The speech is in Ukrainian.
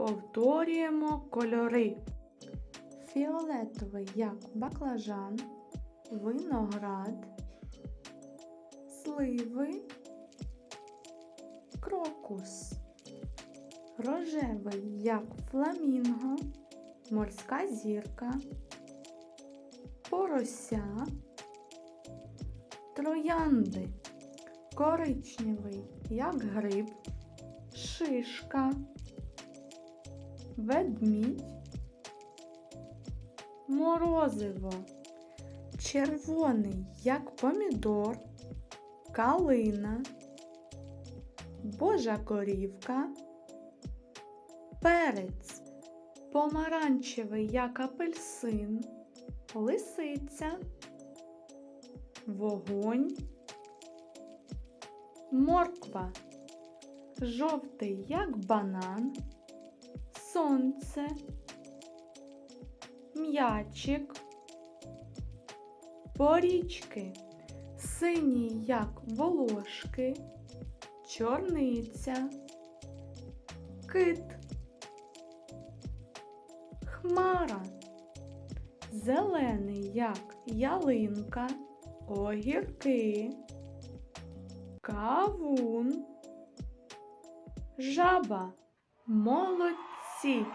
Повторюємо кольори. Фіолетовий, як баклажан, виноград, сливи, крокус. Рожевий, як фламінго, морська зірка, порося, троянди, коричневий, як гриб, шишка, ведмідь, морозиво, червоний, як помідор, калина, божа корівка, перець, помаранчевий, як апельсин, лисиця, вогонь, морква, жовтий, як банан, сонце, м'ячик, порічки, синій, як волошки, чорниця, кит, хмара, зелений, як ялинка, огірки, кавун, жаба. Sì,